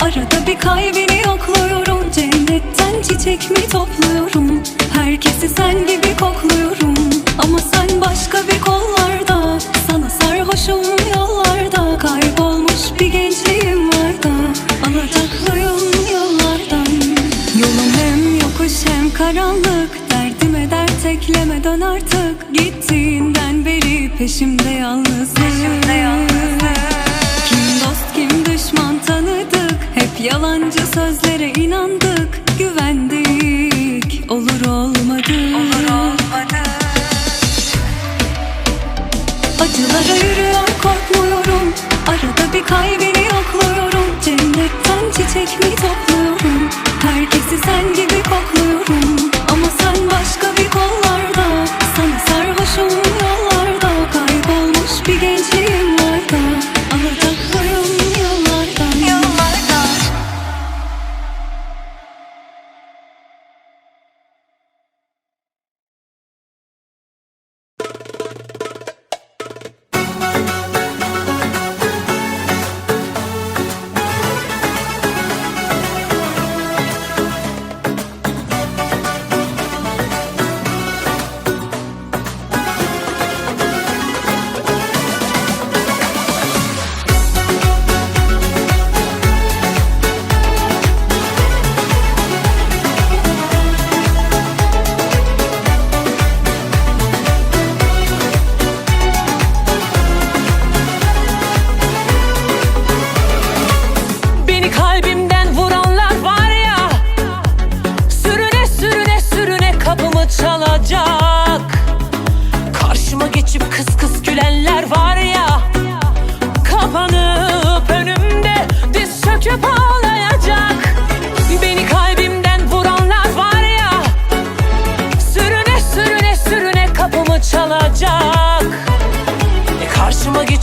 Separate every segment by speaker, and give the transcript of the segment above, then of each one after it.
Speaker 1: Arada bir kalbini yokluyorum. Cennetten çiçek mi topluyorum? Herkesi sen gibi kokluyorum. Ama sen başka bir kollarda Sana sarhoşum yollarda. Kaybolmuş bir gençliğim var da Alacaklıyım yollardan. Yolum hem yokuş hem karanlık Derdime dert eklemeden artık. Gittiğinden beri peşimde yalnızlık Kim dost kim düşman tanıdık. Hep yalancı sözlere inandık Güvendik. Olur olmadı. Acılara yürüyor korkmuyorum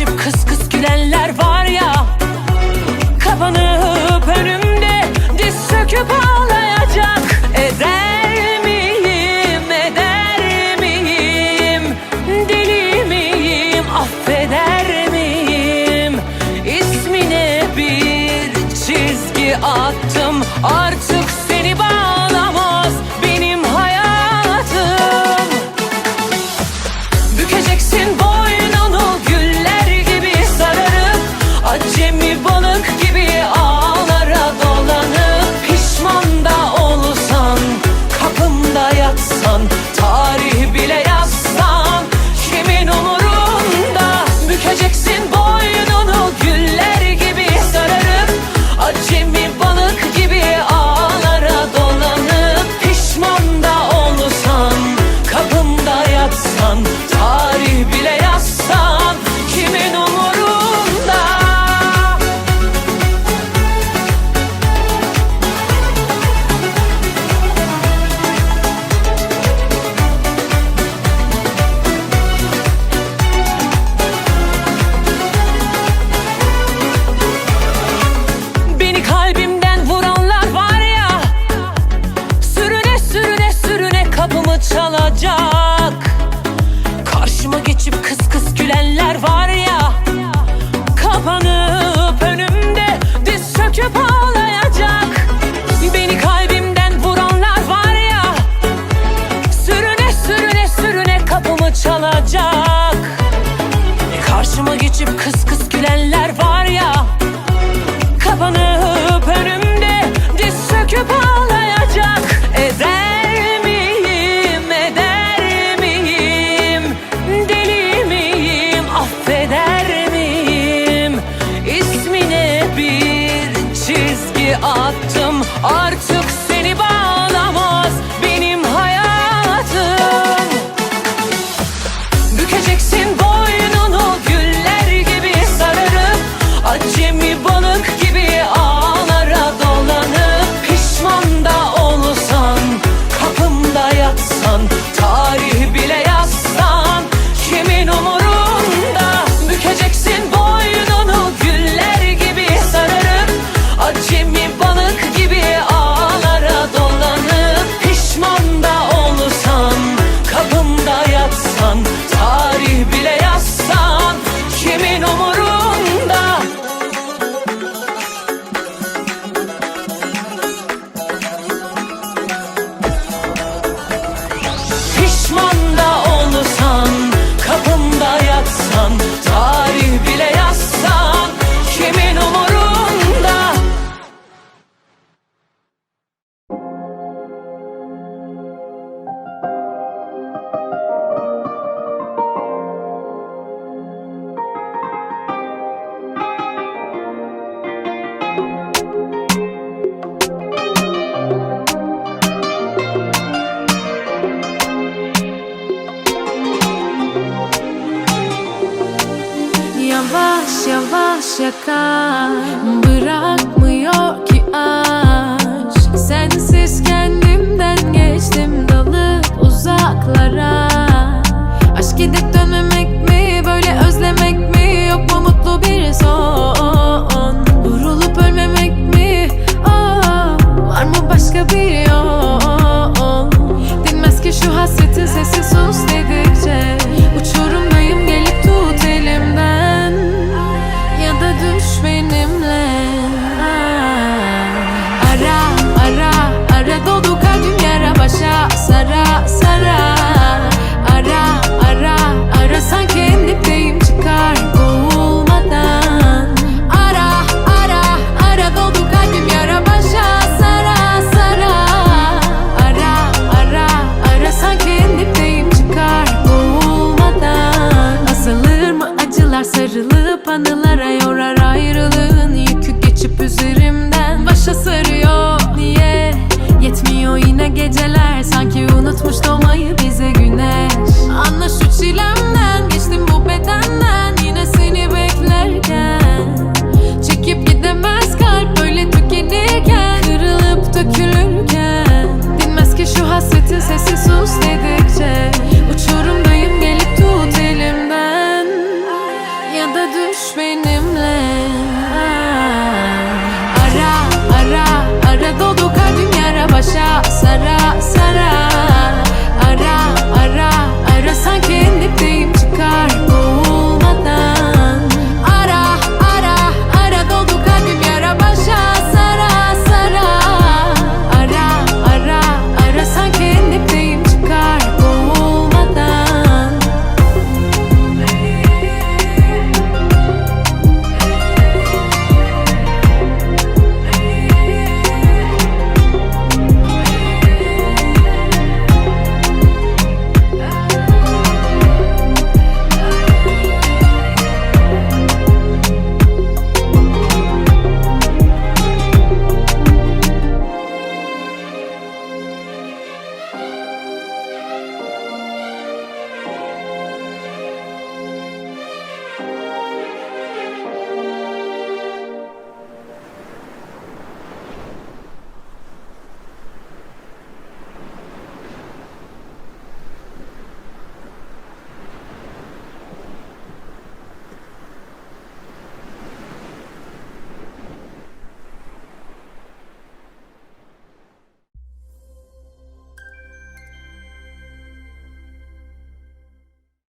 Speaker 2: Geçip kıs kıs gülenler var ya Kapanıp önümde diz söküp ağlayacak. Eder miyim, eder miyim Deli miyim, affeder miyim? İsmine bir çizgi attım Artık
Speaker 1: affeder miyim? İsmine bir çizgi attım artık
Speaker 2: şaka Bırakmıyor ki aşk. Sensiz kendimden geçtim dalıp uzaklara. Sara. Sarah.